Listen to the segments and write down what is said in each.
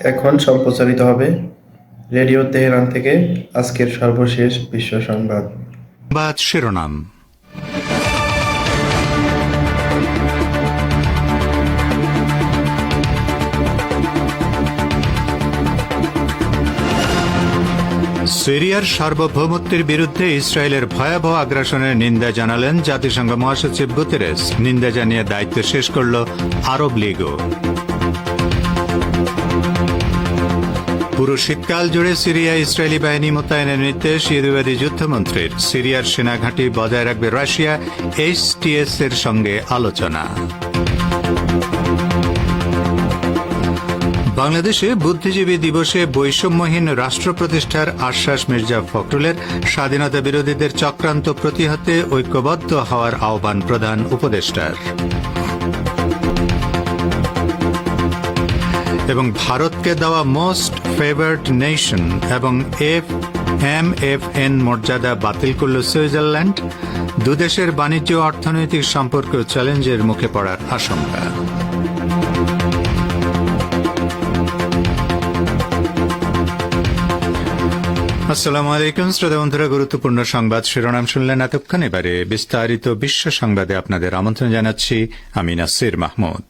এখন সম্প্রচারিত হবে রেডিও তেহরান থেকে আজকের সর্বশেষ বিশ্ব সংবাদ। বাদ শিরোনাম। সিরিয়ার সার্বভৌমত্বের বিরুদ্ধে ইসরায়েলের ভয়াবহ আগ্রাসনের নিন্দা জানালেন জাতিসংঘ মহাসচিব গুতেরেস। নিন্দা জানিয়ে দায়িত্ব শেষ করল আরব লীগও। পুরো শীতকাল জুড়ে সিরিয়া ইসরায়েলি বাহিনী মোতায়েনের নির্দেশ ইহুদিবাদী যুদ্ধমন্ত্রীর। সিরিয়ার সেনাঘাঁটি বজায় রাখবে রাশিয়া এইচটিএস এর সঙ্গে আলোচনা। বাংলাদেশে বুদ্ধিজীবী দিবসে বৈষম্যহীন রাষ্ট্র প্রতিষ্ঠার আশ্বাস মির্জা ফখরুলের। স্বাধীনতা বিরোধীদের চক্রান্ত প্রতিহতে ঐক্যবদ্ধ হওয়ার আহ্বান প্রধান উপদেষ্টার। এবং ভারতকে দেওয়া মোস্ট ফেভার্ড নেশন এবং এফ এম এফ এন মর্যাদা বাতিল করল সুইজারল্যান্ড দুদেশের বাণিজ্য অর্থনৈতিক সম্পর্ক চ্যালেঞ্জের মুখে পড়ার আশঙ্কা। আসসালামু আলাইকুম, শ্রোতা বন্ধুরা, গুরুত্বপূর্ণ সংবাদ শিরোনাম শুনলেন এতক্ষণ এবারে বিস্তারিত বিশ্ব সংবাদে আপনাদের আমন্ত্রণ জানাচ্ছি আমি নাসির মাহমুদ।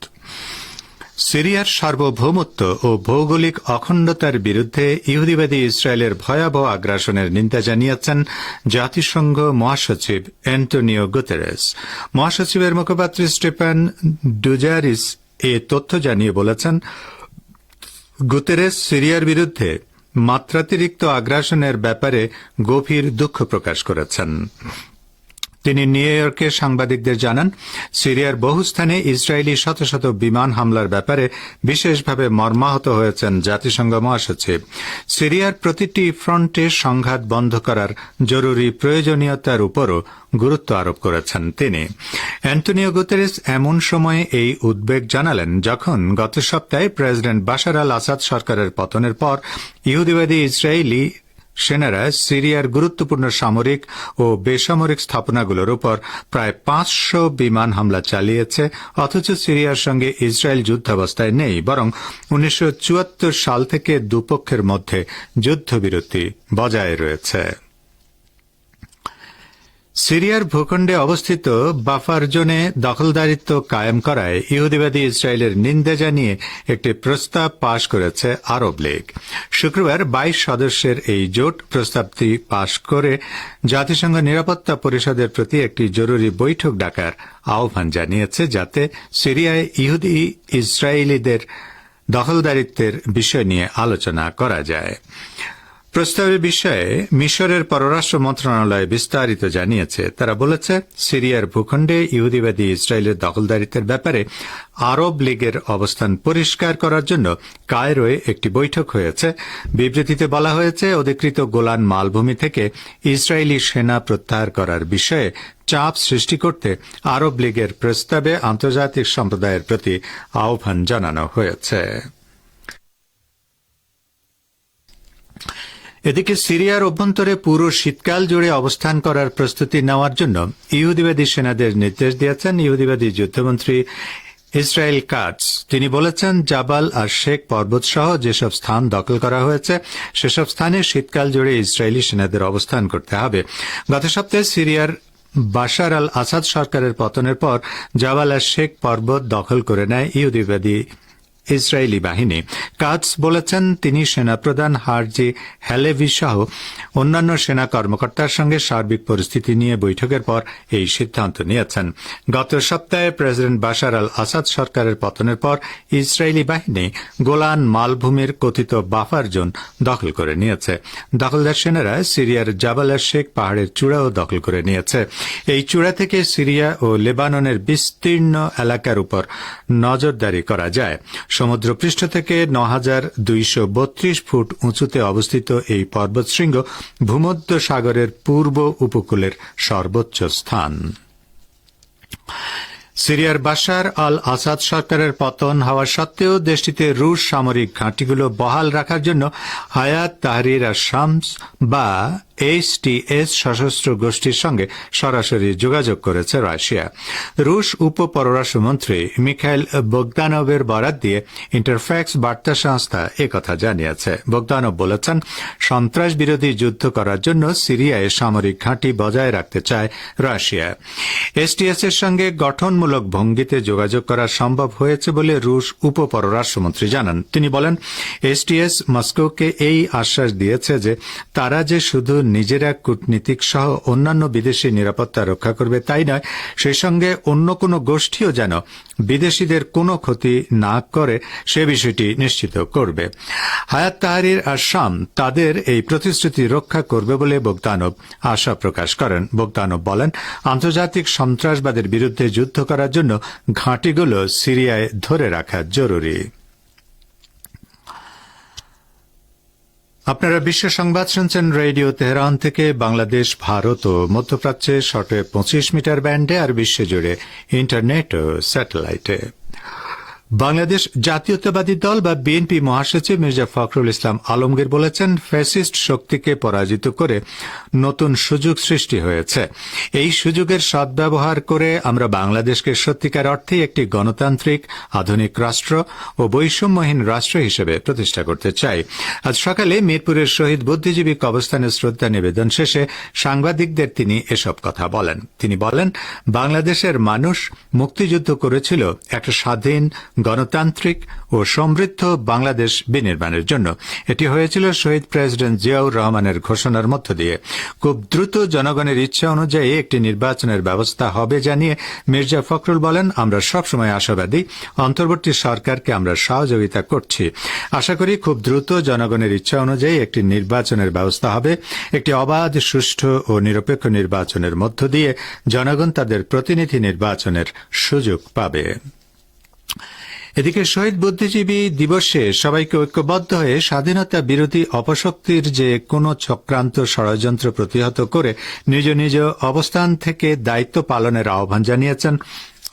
সিরিয়ার সার্বভৌমত্ব ও ভৌগোলিক অখণ্ডতার বিরুদ্ধে ইহুদিবাদী ইসরায়েলের ভয়াবহ আগ্রাসনের নিন্দা জানিয়েছেন জাতিসংঘ মহাসচিব অ্যান্টোনিও গুতেরেস। মহাসচিবের মুখপাত্র স্টেফান ডুজারিস এ তথ্য জানিয়ে বলেছেন, গুতেরেস সিরিয়ার বিরুদ্ধে মাত্রাতিরিক্ত আগ্রাসনের ব্যাপারে গভীর দুঃখ প্রকাশ করেছেন। তিনি নিউ ইয়র্কে সাংবাদিকদের জানান, সিরিয়ার বহু স্থানে ইসরায়েলি শত শত বিমান হামলার ব্যাপারে বিশেষভাবে মর্মাহত হয়েছেন জাতিসংঘ মহাসচিব। সিরিয়ার প্রতিটি ফ্রন্টে সংঘাত বন্ধ করার জরুরি প্রয়োজনীয়তার উপরও গুরুত্ব আরোপ করেছেন তিনি। অ্যান্টনিও গুতেরেস এমন সময়ে এই উদ্বেগ জানালেন যখন গত সপ্তাহে প্রেসিডেন্ট বাশার আল আসাদ সরকারের পতনের পর ইহুদিবাদী ইসরায়েলি সেনারা সিরিয়ার গুরুত্বপূর্ণ সামরিক ও বেসামরিক স্থাপনাগুলোর উপর প্রায় পাঁচশো বিমান হামলা চালিয়েছে, অথচ সিরিয়ার সঙ্গে ইসরায়েল যুদ্ধাবস্থায় নেই, বরং উনিশশো চুয়াত্তর সাল থেকে দুপক্ষের মধ্যে যুদ্ধবিরতি বজায় রয়েছে। সিরিয়ার ভূখণ্ডে অবস্থিত বাফার জোনে দখলদারিত্ব কায়েম করায় ইহুদিবাদী ইসরায়েলের নিন্দা জানিয়ে একটি প্রস্তাব পাশ করেছে আরব লীগ। শুক্রবার বাইশ সদস্যের এই জোট প্রস্তাবটি পাশ করে জাতিসংঘ নিরাপত্তা পরিষদের প্রতি একটি জরুরি বৈঠক ডাকার আহ্বান জানিয়েছে, যাতে সিরিয়ায় ইহুদি ইসরায়েলিদের দখলদারিত্বের বিষয় নিয়ে আলোচনা করা যায়। প্রস্তাবের বিষয়ে মিশরের পররাষ্ট্র মন্ত্রণালয় বিস্তারিত জানিয়েছে। তারা বলেছে, সিরিয়ার ভূখণ্ডে ইহুদিবাদী ইসরায়েলের দখলদারিত্বের ব্যাপারে আরব লীগের অবস্থান পরিষ্কার করার জন্য কায়রোয় একটি বৈঠক হয়েছে। বিবৃতিতে বলা হয়েছে, অধিকৃত গোলান মালভূমি থেকে ইসরায়েলি সেনা প্রত্যাহার করার বিষয়ে চাপ সৃষ্টি করতে আরব লীগের প্রস্তাবে আন্তর্জাতিক সম্প্রদায়ের প্রতি আহ্বান জানানো হয়েছে। এদিকে সিরিয়ার অভ্যন্তরে পুরো শীতকাল জুড়ে অবস্থান করার প্রস্তুতি নেওয়ার জন্য ইহুদিবাদী সেনাদের নির্দেশ দিয়েছেন ইহুদিবাদী যুদ্ধমন্ত্রী ইসরায়েল কাটস তিনি বলেছেন, জাবাল আর শেখ পর্বত সহ যেসব স্থান দখল করা হয়েছে, সেসব স্থানে শীতকাল জুড়ে ইসরায়েলি সেনাদের অবস্থান করতে হবে। গত সপ্তাহে সিরিয়ার বাশার আল আসাদ সরকারের পতনের পর জাবাল আর শেখ পর্বত দখল করে নেয় ইহুদিবাদী ইসরায়েলি বাহিনী। কাজ বলেছেন তিনি সেনাপ্রধান হারজি হ্যালেভি সহ অন্যান্য সেনা কর্মকর্তার সঙ্গে সার্বিক পরিস্থিতি নিয়ে বৈঠকের পর এই সিদ্ধান্ত নিয়েছেন। গত সপ্তাহে প্রেসিডেন্ট বাশার আল আসাদ সরকারের পতনের পর ইসরায়েলি বাহিনী গোলান মালভূমির কথিত বাফার জোন দখল করে নিয়েছে। দখলদার সেনারা সিরিয়ার জাবালার শেখ পাহাড়ের চূড়াও দখল করে নিয়েছে। এই চূড়া থেকে সিরিয়া ও লেবাননের বিস্তীর্ণ এলাকার উপর নজরদারি করা যায়। সমুদ্রপৃষ্ঠ থেকে ন হাজার দুইশো বত্রিশ ফুট উঁচুতে অবস্থিত এই পর্বতশৃঙ্গ ভূমধ্য সাগরের পূর্ব উপকূলের সর্বোচ্চ স্থান। সিরিয়ার বাশার আল আসাদ সরকারের পতন হওয়া সত্ত্বেও দেশটিতে রুশ সামরিক ঘাঁটিগুলো বহাল রাখার জন্য হায়াত তাহরির শামস বা এইচটিএস সশস্ত্র গোষ্ঠীর সঙ্গে সরাসরি যোগাযোগ করেছে রাশিয়া। রুশ উপ পররাষ্ট্রমন্ত্রী মিখাইল বগদানভের বরাত দিয়ে ইন্টারফ্যাক্স বার্তা সংস্থা একথা জানিয়েছে। বগদানভ বলেছেন সন্ত্রাস বিরোধী যুদ্ধ করার জন্য সিরিয়ায় সামরিক ঘাঁটি বজায় রাখতে চায় রাশিয়া। এসটিএস এর সঙ্গে গঠনমূলক ভঙ্গিতে যোগাযোগ করা সম্ভব হয়েছে বলে রুশ উপ পররাষ্ট্রমন্ত্রী জানান। তিনি বলেন এসটিএস মস্কোকে এই আশ্বাস দিয়েছে যে তারা যে শুধু নিজেরা কূটনীতিক সহ অন্যান্য বিদেশি নিরাপত্তা রক্ষা করবে তাই নয়, সেই সঙ্গে অন্য কোনো গোষ্ঠীও যেন বিদেশিদের কোনো ক্ষতি না করে সে বিষয়টি নিশ্চিত করবে। হায়াত তাহারির আর শাম তাদের এই প্রতিশ্রুতি রক্ষা করবে বলে বগদানব আশা প্রকাশ করেন। বগদানব বলেন, আন্তর্জাতিক সন্ত্রাসবাদের বিরুদ্ধে যুদ্ধ করার জন্য ঘাঁটিগুলো সিরিয়ায় ধরে রাখা জরুরি। আপনারা বিশ্ব সংবাদ শুনছেন রেডিও তেহরান থেকে বাংলাদেশ, ভারত ও মধ্যপ্রাচ্যে শটে পঁচিশ মিটার ব্যান্ডে আর বিশ্বজুড়ে ইন্টারনেট ও স্যাটেলাইটে। বাংলাদেশ জাতীয়তাবাদী দল বা বিএনপি মহাসচিব মির্জা ফখরুল ইসলাম আলমগীর বলেছেন, ফ্যাসিস্ট শক্তিকে পরাজিত করে নতুন সুযোগ সৃষ্টি হয়েছে। এই সুযোগের সদ্ব্যবহার করে আমরা বাংলাদেশকে সত্যিকার অর্থেই একটি গণতান্ত্রিক, আধুনিক রাষ্ট্র ও বৈষম্যহীন রাষ্ট্র হিসেবে প্রতিষ্ঠা করতে চাই। আজ সকালে মিরপুরের শহীদ বুদ্ধিজীবী কবস্থানে শ্রদ্ধা নিবেদন শেষে সাংবাদিকদের তিনি এসব কথা বলেন। তিনি বলেন, বাংলাদেশের মানুষ মুক্তিযুদ্ধ করেছিল একটা স্বাধীন গণতান্ত্রিক ও সমৃদ্ধ বাংলাদেশ বিনির্মাণের জন্য। এটি হয়েছিল শহীদ প্রেসিডেন্ট জিয়াউর রহমানের ঘোষণার মধ্য দিয়ে। খুব দ্রুত জনগণের ইচ্ছা অনুযায়ী একটি নির্বাচনের ব্যবস্থা হবে জানিয়ে মির্জা ফখরুল বলেন, আমরা সবসময় আশাবাদী, অন্তর্বর্তী সরকারকে আমরা সহযোগিতা করছি। আশা করি খুব দ্রুত জনগণের ইচ্ছা অনুযায়ী একটি নির্বাচনের ব্যবস্থা হবে। একটি অবাধ, সুষ্ঠু ও নিরপেক্ষ নির্বাচনের মধ্য দিয়ে জনগণ তাদের প্রতিনিধি নির্বাচনের সুযোগ পাবে। এদিকে শহীদ বুদ্ধিজীবী দিবসে সবাইকে ঐক্যবদ্ধ হয়ে স্বাধীনতা বিরোধী অপশক্তির যে কোনো চক্রান্ত ষড়যন্ত্র প্রতিহত করে নিজ নিজ অবস্থান থেকে দায়িত্ব পালনের আহ্বান জানিয়েছেন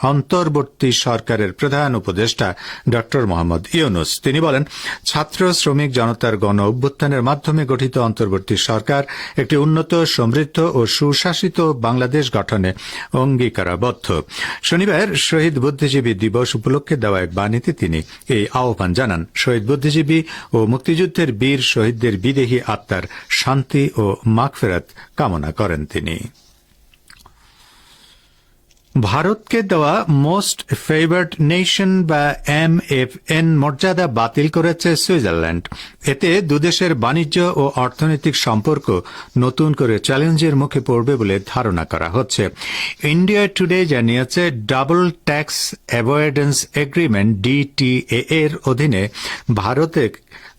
অন্তর্বর্তী সরকারের প্রধান উপদেষ্টা ড মোহাম্মদ ইউনুস। তিনি বলেন, ছাত্র শ্রমিক জনতার গণ অভ্যুত্থানের মাধ্যমে গঠিত অন্তর্বর্তী সরকার একটি উন্নত, সমৃদ্ধ ও সুশাসিত বাংলাদেশ গঠনে অঙ্গীকারাবদ্ধ। শনিবার শহীদ বুদ্ধিজীবী দিবস উপলক্ষে দেওয়া এক বাণীতে তিনি এই আহ্বান জানান। শহীদ বুদ্ধিজীবী ও মুক্তিযুদ্ধের বীর শহীদদের বিদেহী আত্মার শান্তি ও মাগফেরাত কামনা করেন তিনি। ভারতকে দেওয়া মোস্ট ফেভার্ড নেশন বা এম এফ এন মর্যাদা বাতিল করেছে সুইজারল্যান্ড। এতে দুদেশের বাণিজ্য ও অর্থনৈতিক সম্পর্ক নতুন করে চ্যালেঞ্জের মুখে পড়বে বলে ধারণা করা হচ্ছে। ইন্ডিয়া টুডে জানিয়েছে double tax avoidance agreement DTA এর অধীনে ভারতে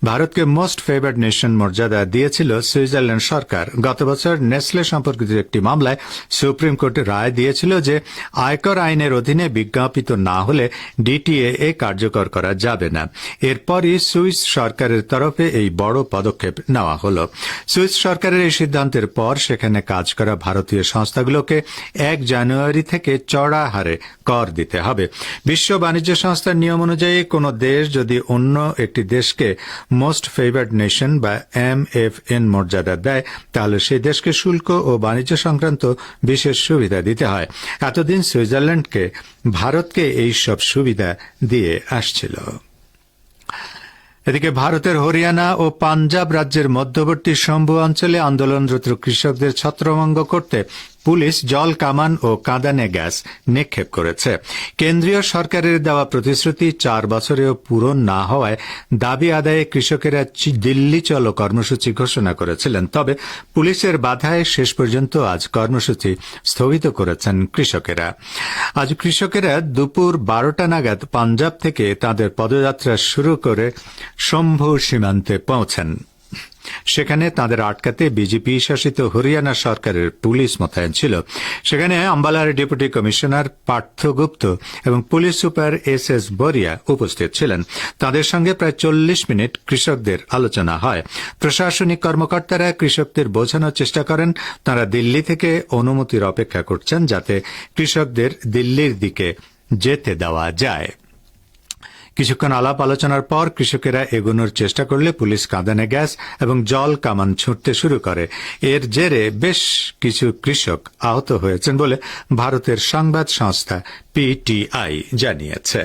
ভারতকে মোস্ট ফেভার্ড নেশন মর্যাদা দিয়েছিল সুইজারল্যান্ড সরকার। গত বছর নেসলে সম্পর্কিত একটি মামলায় সুপ্রিম কোর্ট রায় দিয়েছিল যে আয়কর আইনের অধীনে বিজ্ঞাপিত না হলে ডিটিএ এ কার্যকর করা যাবে না। এরপরই সুইস সরকারের তরফে এই বড় পদক্ষেপ নেওয়া হল। সুইস সরকারের এই সিদ্ধান্তের পর সেখানে কাজ করা ভারতীয় সংস্থাগুলোকে এক জানুয়ারি থেকে চড়া হারে কর দিতে হবে। বিশ্ব বাণিজ্য সংস্থার নিয়ম অনুযায়ী কোন দেশ যদি অন্য একটি দেশকে মোস্ট ফেভার্ড নেশন বা এম এফ এন মর্যাদা দেয়, তাহলে সেই দেশকে শুল্ক ও বাণিজ্য সংক্রান্ত বিশেষ সুবিধা দিতে হয়। এতদিন সুইজারল্যান্ডকে, ভারতকে এই সব সুবিধা দিয়ে আসছিল। এদিকে ভারতের হরিয়ানা ও পাঞ্জাব রাজ্যের মধ্যবর্তী শম্ভু অঞ্চলে আন্দোলনরত কৃষকদের ছত্রভঙ্গ করতে পুলিশ জল, কামান ও কাঁদানে গ্যাস নিক্ষেপ করেছে। কেন্দ্রীয় সরকারের দেওয়া প্রতিশ্রুতি চার বছরেও পূরণ না হওয়ায় দাবি আদায়ে কৃষকেরা দিল্লি চলো কর্মসূচি ঘোষণা করেছিলেন। তবে পুলিশের বাধায় শেষ পর্যন্ত আজ কর্মসূচি স্থগিত করেছেন কৃষকেরা। আজ কৃষকেরা দুপুর বারোটা নাগাদ পাঞ্জাব থেকে তাদের পদযাত্রা শুরু করে শম্ভু সীমান্তে পৌঁছেন। সেখানে তাদের আটকাতে বিজেপি শাসিত হরিয়ানা সরকারের পুলিশ মোতায়েন ছিল। সেখানে আম্বালার ডেপুটি কমিশনার পার্থ গুপ্ত এবং police super S S Bariya উপস্থিত ছিলেন। তাদের সঙ্গে প্রায় চল্লিশ মিনিট কৃষকদের আলোচনা হয়। প্রশাসনিক কর্মকর্তারা কৃষকদের বোঝানোর চেষ্টা করেন। তারা দিল্লি থেকে অনুমতির অপেক্ষা করছেন যাতে কৃষকদের দিল্লির দিকে যেতে দেওয়া যায়। কিছুক্ষণ আলাপ আলোচনার পর কৃষকেরা এগোনোর চেষ্টা করলে পুলিশ কাঁদানে গ্যাস এবং জল কামান ছুটতে শুরু করে। এর জেরে বেশ কিছু কৃষক আহত হয়েছেন বলে ভারতের সংবাদ সংস্থা পিটিআই জানিয়েছে।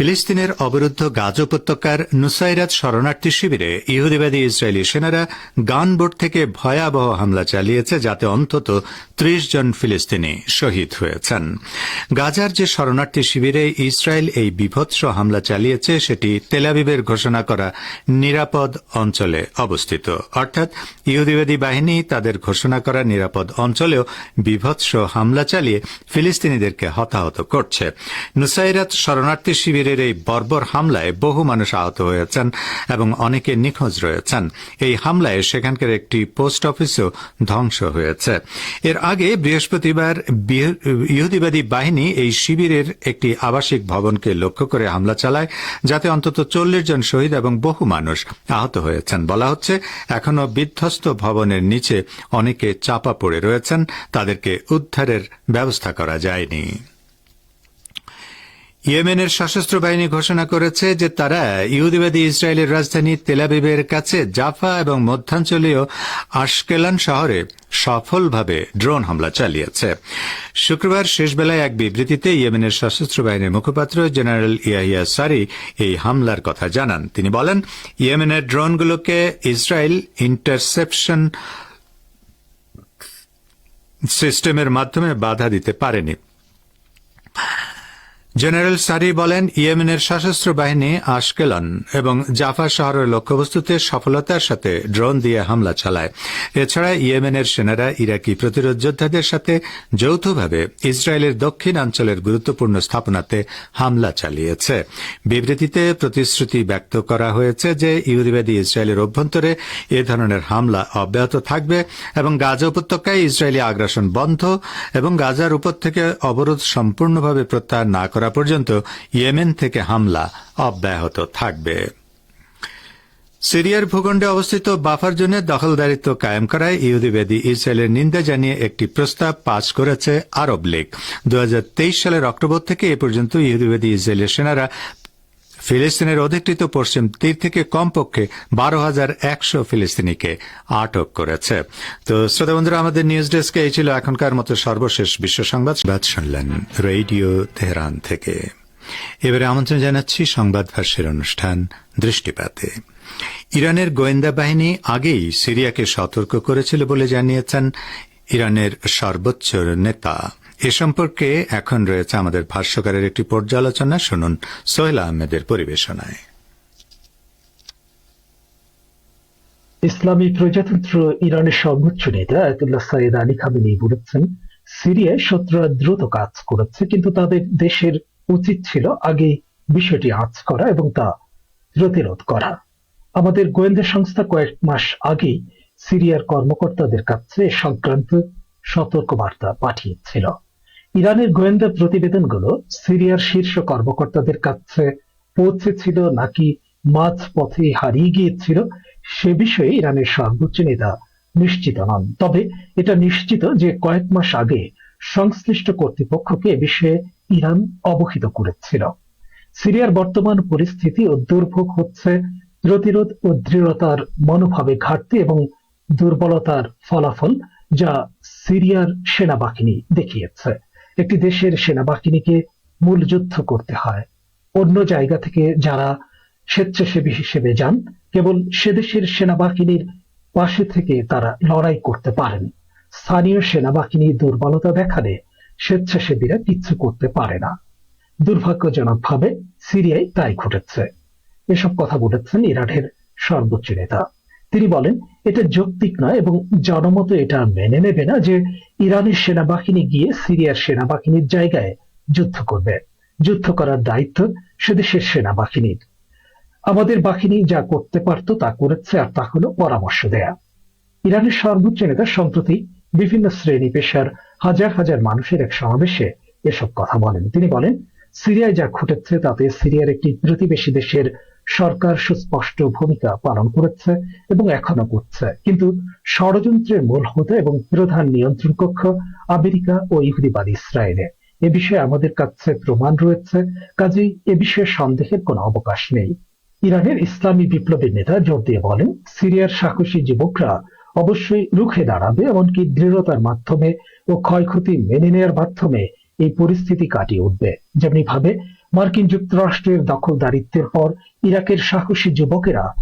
ফিলিস্তিনের অবরুদ্ধ গাজ উপত্যকার নুসাইরাত শরণার্থী শিবিরে ইহুদিবাদী ইসরায়েলি সেনারা গানবোট থেকে ভয়াবহ হামলা চালিয়েছে যাতে অন্তত ত্রিশ জন ফিলিস্তিনি শহীদ হয়েছেন। গাজার যে শরণার্থী শিবিরে ইসরায়েল এই বিভৎস হামলা চালিয়েছে, সেটি তেলাবিবের ঘোষণা করা নিরাপদ অঞ্চলে অবস্থিত। অর্থাৎ ইহুদিবাদী বাহিনী তাদের ঘোষণা করা নিরাপদ অঞ্চলেও বিভৎস হামলা চালিয়ে ফিলিস্তিনিদেরকে হতাহত করছে। নুসাইরাত শরণার্থী শিবিরের এই বর্বর হামলায় বহু মানুষ আহত হয়েছেন এবং অনেকে নিখোঁজ রয়েছেন। এই হামলায় সেখানকার একটি পোস্ট অফিসও ধ্বংস হয়েছে। এর আগে বৃহস্পতিবার ইহুদিবাদী বাহিনী এই শিবিরের একটি আবাসিক ভবনকে লক্ষ্য করে হামলা চালায়, যাতে অন্তত চল্লিশ জন শহীদ এবং বহু মানুষ আহত হয়েছেন। বলা হচ্ছে, এখনও বিধ্বস্ত ভবনের নিচে অনেকে চাপা পড়ে রয়েছেন। তাদেরকে উদ্ধারের ব্যবস্থা করা যায়নি। ইয়েমেনের সশস্ত্র বাহিনী ঘোষণা করেছে যে তারা ইহুদিবাদী ইসরায়েলের রাজধানী তেলাবিবের কাছে জাফা এবং মধ্যাঞ্চলীয় আশকেলান শহরে সফলভাবে ড্রোন হামলা চালিয়েছে। শুক্রবার শেষবেলায় এক বিবৃতিতে ইয়েমেনের সশস্ত্র বাহিনীর মুখপাত্র জেনারেল ইয়াহিয়া সারি এই হামলার কথা জানান। তিনি বলেন, ইয়েমেনের ড্রোনগুলোকে ইসরায়েল ইন্টারসেপশন সিস্টেমের মাধ্যমে বাধা দিতে পারেনি। জেনারেল সারি বলেন, ইয়েমেনের সশস্ত্র বাহিনী আশকেলন এবং জাফা শহরের লক্ষ্যবস্তুতে সফলতার সাথে ড্রোন দিয়ে হামলা চালায়। এছাড়া ইয়েমেনের সেনারা ইরাকি প্রতিরোধ যোদ্ধাদের সাথে যৌথভাবে ইসরায়েলের দক্ষিণাঞ্চলের গুরুত্বপূর্ণ স্থাপনাতে হামলা চালিয়েছে। বিবৃতিতে প্রতিশ্রুতি ব্যক্ত করা হয়েছে যে, ইহুদিবাদী ইসরায়েলের অভ্যন্তরে এ ধরনের হামলা অব্যাহত থাকবে এবং গাজা উপত্যকায় ইসরায়েলি আগ্রাসন বন্ধ এবং গাজার উপর থেকে অবরোধ সম্পূর্ণভাবে প্রত্যাহার না করা পর্যন্ত ইয়েমেন থেকে হামলা অব্যাহত থাকবে। সিরিয়ার ভূখণ্ডে অবস্থিত বাফার জোনে দখলদারিত্ব কায়েম করায় ইহুদিবাদী ইসরায়েলের নিন্দা জানিয়ে একটি প্রস্তাব পাস করেছে আরব লীগ। দু হাজার তেইশ সালের অক্টোবর থেকে এ পর্যন্ত ইহুদিবাদী ইসরায়েলের সেনারা ফিলিস্তিনের অধিকৃত পশ্চিম তীর থেকে কমপক্ষে বারো হাজার একশো ফিলিস্তিনিকে আটক করেছে। তো শ্রোতা বন্ধুরা, আমাদের নিউজ ডেস্কে এই ছিল এখনকার মতো সর্বশেষ বিশ্ব সংবাদ। শুনলেন রেডিও তেহরান থেকে। এবারে আমন্ত্রণ জানাচ্ছি সংবাদ ভাষ্যের অনুষ্ঠান দৃষ্টিপাতে। ইরানের গোয়েন্দা বাহিনী আগেই সিরিয়াকে সতর্ক করেছিল বলে জানিয়েছেন ইরানের সর্বোচ্চ নেতা। এ সম্পর্কে এখন রয়েছে আমাদের ভাষ্যকারের একটি পর্যালোচনা। শুনুন সোহেল আহমেদের পরিবেশনায়। ইসলামী প্রজাতন্ত্র ইরানের সর্বোচ্চ নেতা আয়াতুল্লাহ সাইদ আলী খামেনি বলেছেন, সিরিয়ায় শত্রুরা দ্রুত কাজ করেছে, কিন্তু তাদের দেশের উচিত ছিল আগে বিষয়টি আঁচ করা এবং তা প্রতিরোধ করা। আমাদের গোয়েন্দা সংস্থা কয়েক মাস আগেই সিরিয়ার কর্মকর্তাদের কাছে সংক্রান্ত সতর্কবার্তা পাঠিয়েছিল। ইরানের গোয়েন্দা প্রতিবেদনগুলো সিরিয়ার শীর্ষ কর্মকর্তাদের কাছে পৌঁছেছিল নাকি মাঝ পথে হারিয়ে গিয়েছিল সে বিষয়ে ইরানের সর্বোচ্চ নেতা নিশ্চিত নন। তবে এটা নিশ্চিত যে কয়েক মাস আগে সংশ্লিষ্ট কর্তৃপক্ষকে এ বিষয়ে ইরান অবহিত করেছিল। সিরিয়ার বর্তমান পরিস্থিতি ও দুর্ভোগ হচ্ছে প্রতিরোধ ও দৃঢ়তার মনোভাবে ঘাটতি এবং দুর্বলতার ফলাফল যা সিরিয়ার সেনাবাহিনী দেখিয়েছে। একটি দেশের সেনাবাহিনীকে মূল যুদ্ধ করতে হয়। অন্য জায়গা থেকে যারা স্বেচ্ছাসেবী হিসেবে যান, কেবল সে দেশের সেনাবাহিনীর পাশে থেকে তারা লড়াই করতে পারেন। স্থানীয় সেনাবাহিনী দুর্বলতা দেখালে স্বেচ্ছাসেবীরা কিচ্ছু করতে পারে না। দুর্ভাগ্যজনকভাবে সিরিয়ায় তাই ঘটেছে। এসব কথা বলেছেন ইরানের সর্বোচ্চ নেতা। তিনি বলেন, এটা যৌক্তিক নয় এবং জনমত এটা মেনে নেবে না যে ইরানের সেনাবাহিনী গিয়ে সিরিয়ার সেনাবাহিনীর জায়গায় যুদ্ধ করবে। যুদ্ধ করার দায়িত্ব সেদেশের সেনাবাহিনীর। আমাদের বাহিনী যা করতে পারত তা করেছে আর তা হলো পরামর্শ দেয়া। ইরানের সর্বোচ্চ নেতা সম্প্রতি বিভিন্ন শ্রেণি পেশার হাজার হাজার মানুষের এক সমাবেশে এসব কথা বলেন। তিনি বলেন, সিরিয়ায় যা ঘটেছে তাতে সিরিয়ার একটি প্রতিবেশী দেশের সরকার সুস্পষ্ট ভূমিকা পালন করেছে এবং এখনও করছে। কিন্তু ষড়যন্ত্রের মূল হোতা এবং প্রধান নিয়ন্ত্রণ কক্ষ আমেরিকা ও ইহুদিবাদী ইসরায়েলে। এ বিষয়ে আমাদের কাছে প্রমাণ রয়েছে, কাজেই এ বিষয়ে সন্দেহের কোনো অবকাশ নেই। ইরানের ইসলামী বিপ্লবের নেতা জোর দিয়ে বলেন, সিরিয়ার সাহসী যুবকরা অবশ্যই রুখে দাঁড়াবে, এমনকি দৃঢ়তার মাধ্যমে ও ক্ষয়ক্ষতি মেনে নেওয়ার মাধ্যমে এই পরিস্থিতি কাটিয়ে উঠবে। যেমনি ভাবে মার্কিন যুক্তরাষ্ট্রের দখলদারিত্বের পর ইরাকের সাহসী যুবকেরা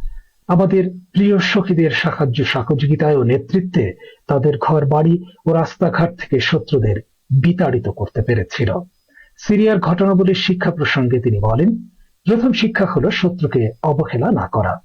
আমাদের প্রিয় শহীদের সাহায্য সহযোগিতায় ও নেতৃত্বে তাদের ঘর বাড়ি ও রাস্তাঘাট থেকে শত্রুদের বিতাড়িত করতে পেরেছিল। সিরিয়ার ঘটনাবলীর শিক্ষা প্রসঙ্গে তিনি বলেন, প্রথম শিক্ষা হলো শত্রুকে অবহেলা না করা।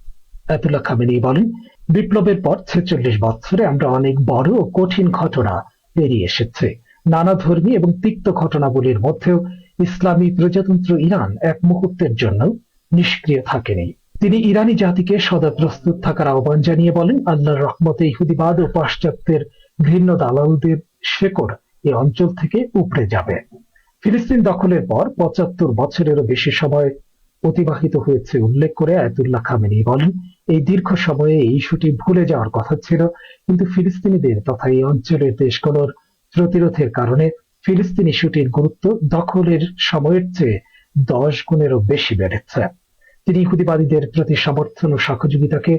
আয়াতুল্লাহ খামেনি বলেন, বিপ্লবের পর ছেচল্লিশ বছরে আমরা অনেক বড় ও কঠিন ঘটনা পেরিয়ে এসেছে। নানা ধর্মী এবং তিক্ত ঘটনাবলীর মধ্যেও ইসলামী প্রজাতন্ত্র ইরান এক মুহূর্তের জন্য নিষ্ক্রিয় থাকেনি। তিনি ইরানি জাতিকে সদা প্রস্তুত থাকার আহ্বান জানিয়ে বলেন, আল্লাহর রহমতে ইহুদিবাদ ও পাশ্চাত্যের ঘৃণ্য দালালদের শেকড় এই অঞ্চল থেকে উপড়ে যাবে। ফিলিস্তিন দখলের পর পঁচাত্তর বছরেরও বেশি সময় অতিবাহিত হয়েছে উল্লেখ করে আয়াতুল্লাহ খামেনি বলেন, এই দীর্ঘ সময়ে এই ইস্যুটি ভুলে যাওয়ার কথা ছিল, কিন্তু ফিলিস্তিনিদের তথা এই অঞ্চলের দেশগুলোর প্রতিরোধের কারণে ফিলিস্তিন ইস্যুটির গুরুত্ব দখলের সময়ের চেয়ে দশ গুণেরও বেশি বেড়েছে। তিনি ইহুদিবাদীদের প্রতি সমর্থন ও সহযোগিতাকে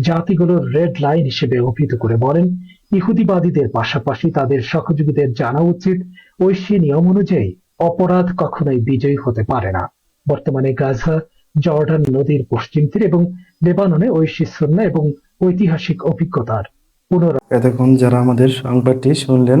জাতিগুলোর রেড লাইন হিসেবে অভিহিত করে বলেন, ইহুদিবাদীদের পাশাপাশি তাদের সহযোগীদের জানা উচিত ঐশী নিয়ম অনুযায়ী অপরাধ কখনোই বিজয়ী হতে পারে না। বর্তমানে গাজা, জর্ডান নদীর পশ্চিম তীর এবং লেবাননে ঐশী সন্না এবং ঐতিহাসিক অভিজ্ঞতার পুনরায় এতক্ষণ যারা আমাদের সংবাদটি শুনলেন